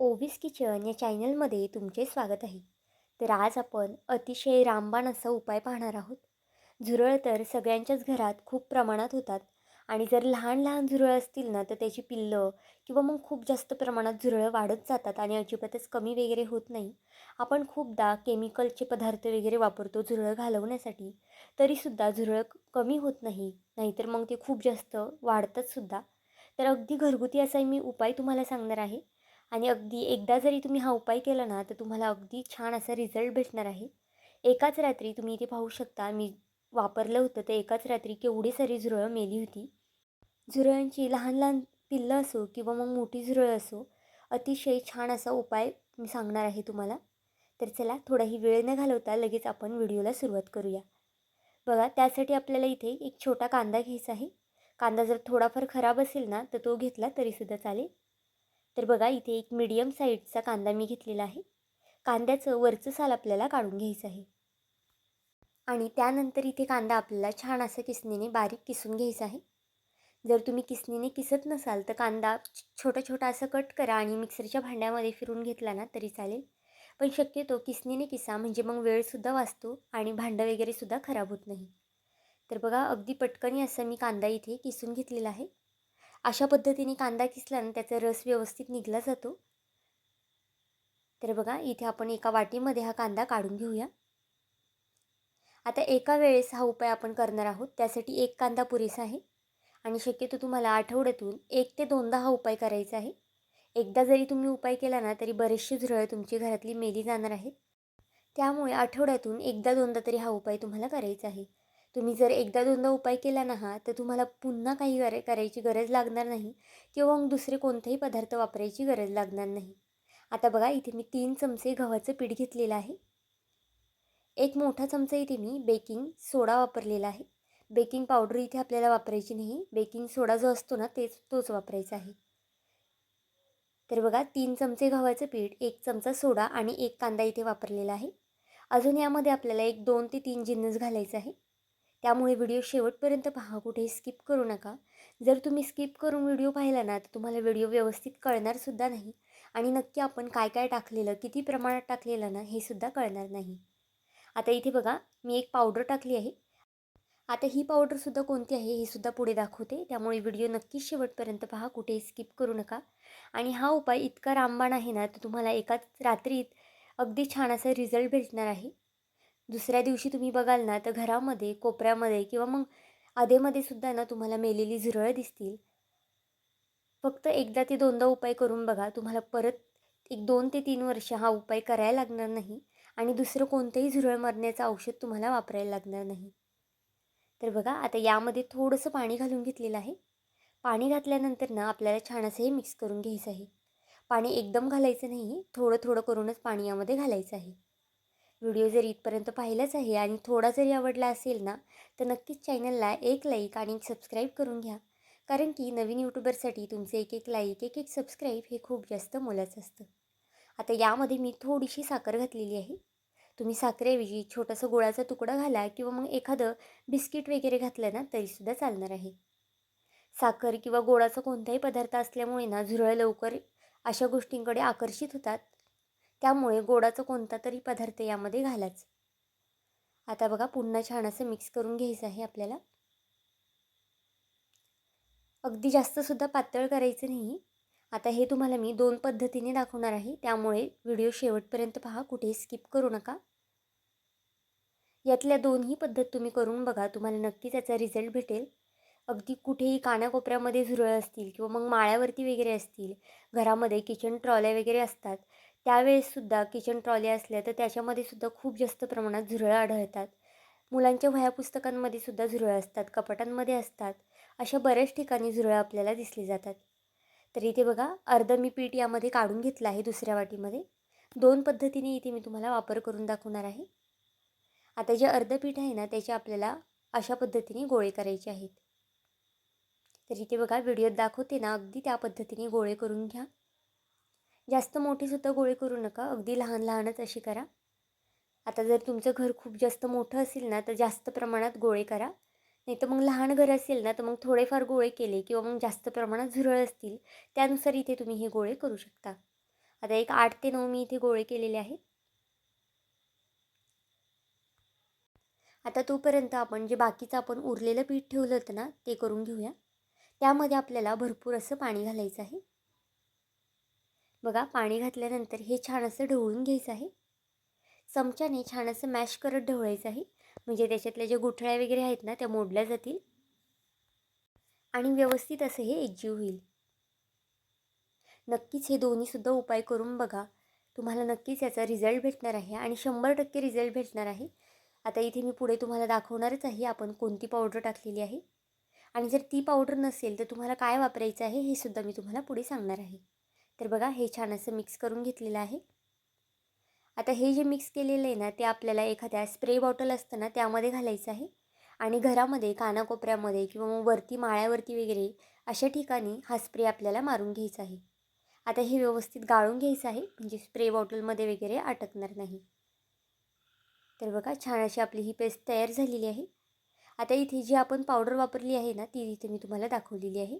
ओवीस kitchen या चॅनलमध्ये तुमचे स्वागत आहे. तर आज आपण अतिशय रामबाण असा उपाय पाहणार आहोत. झुरळ तर सगळ्यांच्याच घरात खूप प्रमाणात होतात आणि जर लहान लहान झुरळ असतील ना तर त्याची पिल्लं किंवा मग खूप जास्त प्रमाणात झुरळं वाढत जातात आणि अजिबातच कमी वगैरे होत नाही. आपण खूपदा केमिकलचे पदार्थ वगैरे वापरतो झुरळं घालवण्यासाठी. तरीसुद्धा झुरळं कमी होत नाही नाहीतर मग ते खूप जास्त वाढतात सुद्धा. तर अगदी घरगुती असा मी उपाय तुम्हाला सांगणार आहे. आणि अगदी एकदा जरी तुम्ही हा उपाय केला ना तर तुम्हाला अगदी छान असा रिझल्ट भेटणार आहे. एकाच रात्री तुम्ही इथे पाहू शकता मी वापरलं होतं तर एकाच रात्री केवढी सारी झुरळं मेली होती. झुरळांची लहान लहान पिल्लं असो किंवा मग मोठी झुरळ असो अतिशय छान असा उपाय मी सांगणार आहे तुम्हाला. तर चला थोडाही वेळ न घालवता लगेच आपण व्हिडिओला सुरुवात करूया. बघा त्यासाठी आपल्याला इथे एक छोटा कांदा घ्यायचा आहे. कांदा जर थोडाफार खराब असेल ना तर तो घेतला तरीसुद्धा चालेल. तर बघा इथे एक मीडियम साईजचा कांदा मी घेतलेला आहे. कांद्याचं वरचं साल आपल्याला काढून घ्यायचं आहे. आणि त्यानंतर इथे कांदा आपल्याला छान असं किसणीने बारीक किसून घ्यायचा आहे. जर तुम्ही किसणीने किसत नसाल तर कांदा छोटा छोटा असं कट करा आणि मिक्सरच्या भांड्यामध्ये फिरून घेतला ना तरी चालेल. पण शक्यतो किसणीने किसा म्हणजे मग वेळसुद्धा वाचतो आणि भांडं वगैरेसुद्धा खराब होत नाही. तर बघा अगदी पटकनी असं मी कांदा इथे किसून घेतलेला आहे. अशा पद्धतीने कांदा किसल्यानं त्याचा रस व्यवस्थित निघला जातो. तर बघा इथे आपण एका वाटीमध्ये हा कांदा काढून घेऊया. आता एका वेळेस हा उपाय आपण करणार आहोत. त्यासाठी एक कांदा पुरेसा आहे. आणि शक्यतो तुम्हाला आठवड्यातून एक ते दोनदा हा उपाय करायचा आहे. एकदा जरी तुम्ही उपाय केला ना तरी बरेचसे झुरळ तुमची घरातली मेली जाणार आहेत. त्यामुळे आठवड्यातून एकदा दोनदा तरी हा उपाय तुम्हाला करायचा आहे. तुम्ही जर एकदा दोनदा उपाय केला ना हा तर तुम्हाला पुन्हा काही गर करायची गरज लागणार नाही किंवा मग दुसरे कोणतेही पदार्थ वापरायची गरज लागणार नाही. आता बघा इथे मी तीन चमचे गव्हाचं पीठ घेतलेलं आहे. एक मोठा चमचा इथे मी बेकिंग सोडा वापरलेला आहे. बेकिंग पावडर इथे आपल्याला वापरायची नाही. बेकिंग सोडा जो असतो ना तेच तोच वापरायचा आहे. तर बघा तीन चमचे गव्हाचं पीठ एक चमचा सोडा आणि एक कांदा इथे वापरलेला आहे. अजून यामध्ये आपल्याला एक दोन ते तीन जिन्नस घालायचं आहे. त्यामुळे व्हिडिओ शेवटपर्यंत पहा कुठेही स्किप करू नका. जर तुम्ही स्किप करून व्हिडिओ पाहिला ना तर तुम्हाला व्हिडिओ व्यवस्थित कळणारसुद्धा नाही. आणि नक्की आपण काय काय टाकलेलं किती प्रमाणात टाकलेलं ना हे सुद्धा कळणार नाही. आता इथे बघा मी एक पावडर टाकली आहे. आता ही पावडरसुद्धा कोणती आहे हे सुद्धा पुढे दाखवते. त्यामुळे व्हिडिओ नक्कीच शेवटपर्यंत पहा कुठेही स्किप करू नका. आणि हा उपाय इतका रामबाण आहे ना तर तुम्हाला एकाच रात्रीत अगदी छान असा रिझल्ट भेटणार आहे. दुसऱ्या दिवशी तुम्ही बघाल ना तर घरामध्ये कोपऱ्यामध्ये किंवा मग आधेमध्ये सुद्धा ना तुम्हाला मेलेली झुरळं दिसतील. फक्त एकदा ते दोनदा उपाय करून बघा. तुम्हाला परत एक दोन ते तीन वर्ष हा उपाय करायला लागणार नाही आणि दुसरं कोणतंही झुरळ मरण्याचं औषध तुम्हाला वापरायला लागणार नाही. तर बघा आता यामध्ये थोडंसं पाणी घालून घेतलेलं आहे. पाणी घातल्यानंतर ना आपल्याला छान असं हे मिक्स करून घ्यायचं आहे. पाणी एकदम घालायचं नाही थोडं थोडं करूनच पाणी यामध्ये घालायचं आहे. व्हिडिओ जर इथपर्यंत पाहिलाच आहे आणि थोडा जरी आवडला असेल ना तर नक्कीच चॅनलला एक लाईक आणि एक सबस्क्राईब करून घ्या. कारण की नवीन यूट्यूबरसाठी तुमचे एक एक लाईक एक एक सबस्क्राईब हे खूप जास्त मोलाचं असतं. आता यामध्ये मी थोडीशी साखर घातलेली आहे. तुम्ही साखरेऐवजी छोटासा गुळाचा तुकडा घाला किंवा मग एखादं बिस्किट वगैरे घातलं ना तरीसुद्धा चालणार आहे. साखर किंवा गोडाचा कोणताही पदार्थ असल्यामुळे ना झुरळ लवकर अशा गोष्टींकडे आकर्षित होतात. त्यामुळे गोडाचा कोणता तरी पदार्थ यामध्ये घालाच आता बघा पुन्हा छान असं मिक्स करून घ्यायचं आहे आपल्याला. अगदी जास्तसुद्धा पातळ करायचं नाही. आता हे तुम्हाला मी दोन पद्धतीने दाखवणार आहे. त्यामुळे व्हिडिओ शेवटपर्यंत पहा कुठेही स्किप करू नका. यातल्या दोन्ही पद्धत तुम्ही करून बघा तुम्हाला नक्की त्याचा रिझल्ट भेटेल. अगदी कुठेही कानाकोपऱ्यामध्ये झुरळ असतील किंवा मग माळ्यावरती वगैरे असतील घरामध्ये किचन ट्रॉल्या वगैरे असतात त्यावेळेससुद्धा किचन ट्रॉली असल्या तर त्याच्यामध्ये सुद्धा खूप जास्त प्रमाणात झुरळं आढळतात. मुलांच्या वह्या पुस्तकांमध्ये सुद्धा झुरळं असतात कपाटांमध्ये असतात. अशा बऱ्याच ठिकाणी झुरळं आपल्याला दिसली जातात. तर इथे बघा अर्ध मी पीठ यामध्ये काढून घेतलं आहे दुसऱ्या वाटीमध्ये. दोन पद्धतीने इथे मी तुम्हाला वापर करून दाखवणार आहे. आता जे अर्ध पीठ आहे ना त्याचे आपल्याला अशा पद्धतीने गोळे करायचे आहेत. तर इथे बघा व्हिडिओत दाखवते ना अगदी त्या पद्धतीने गोळे करून घ्या. जास्त मोठीसुद्धा गोळे करू नका. अगदी लहान लहानच अशी करा. आता जर तुमचं घर खूप जास्त मोठं असेल ना तर जास्त प्रमाणात गोळे करा. नाही तर मग लहान घर असेल ना तर मग थोडेफार गोळे केले किंवा मग जास्त प्रमाणात झुरळ असतील त्यानुसार इथे तुम्ही हे गोळे करू शकता. आता एक आठ ते नऊ मी इथे गोळे केलेले आहेत. आता तोपर्यंत आपण जे बाकीचं आपण उरलेलं पीठ ठेवलं होतं ना ते करून घेऊया. त्यामध्ये आपल्याला भरपूर असं पाणी घालायचं आहे. बघा पाणी घातल्यानंतर हे छान असं ढवळून घ्यायचं आहे. चमच्याने छान असं मॅश करत ढवळायचं आहे. म्हणजे त्याच्यातल्या ज्या गुठळ्या वगैरे आहेत ना त्या मोडल्या जातील. आणि व्यवस्थित असं हे एकजीव होईल. नक्कीच हे दोन्हीसुद्धा उपाय करून बघा. तुम्हाला नक्कीच याचा रिझल्ट भेटणार आहे आणि शंभर टक्के रिझल्ट भेटणार आहे. आता इथे मी पुढे तुम्हाला दाखवणारच आहे आपण कोणती पावडर टाकलेली आहे. आणि जर ती पावडर नसेल तर तुम्हाला काय वापरायचं आहे हे सुद्धा मी तुम्हाला पुढे सांगणार आहे. तर बघा हे छान असं मिक्स करून घेतलेलं आहे. आता हे जे मिक्स केलेलं आहे ना ते आपल्याला एखाद्या स्प्रे बॉटल असतं ना त्यामध्ये घालायचं आहे. आणि घरामध्ये कानाकोपऱ्यामध्ये किंवा मग वरती माळ्यावरती वगैरे अशा ठिकाणी हा स्प्रे आपल्याला मारून घ्यायचा आहे. आता हे व्यवस्थित गाळून घ्यायचं आहे म्हणजे स्प्रे बॉटलमध्ये वगैरे अटकणार नाही. तर बघा छान अशी आपली ही पेस्ट तयार झालेली आहे. आता इथे जी आपण पावडर वापरली आहे ना ती इथे मी तुम्हाला दाखवलेली आहे.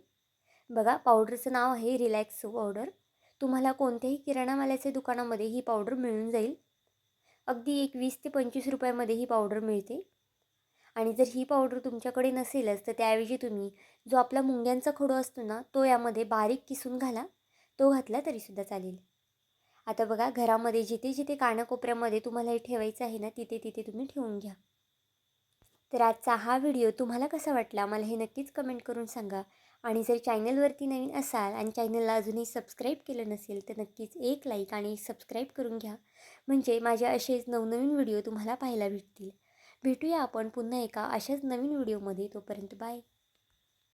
बघा पावडरचं नाव आहे रिलॅक्स पावडर तुम्हाला कोणत्याही किराणा मालाच्या दुकानामध्ये ही पावडर मिळून जाईल. अगदी एक वीस ते पंचवीस रुपयामध्ये ही पावडर मिळते. आणि जर ही पावडर तुमच्याकडे नसेलच तर त्याऐवजी तुम्ही जो आपला मुंग्यांचा खडू असतो ना तो यामध्ये बारीक किसून घाला. तो घातला तरीसुद्धा चालेल. आता बघा घरामध्ये जिथे जिथे कानाकोपऱ्यामध्ये तुम्हाला हे ठेवायचं आहे ना तिथे तिथे तुम्ही ठेवून घ्या. तर आजचा हा व्हिडिओ तुम्हाला कसा वाटला मला हे नक्कीच कमेंट करून सांगा. आणि जर चॅनलवरती नवीन असाल आणि चॅनलला अजूनही सबस्क्राईब केलं नसेल तर नक्कीच एक लाईक आणि सबस्क्राईब करून घ्या. म्हणजे माझे असेच नवनवीन व्हिडिओ तुम्हाला पाहायला भेटतील. भेटूया आपण पुन्हा एका अशाच नवीन व्हिडिओमध्ये. तोपर्यंत बाय.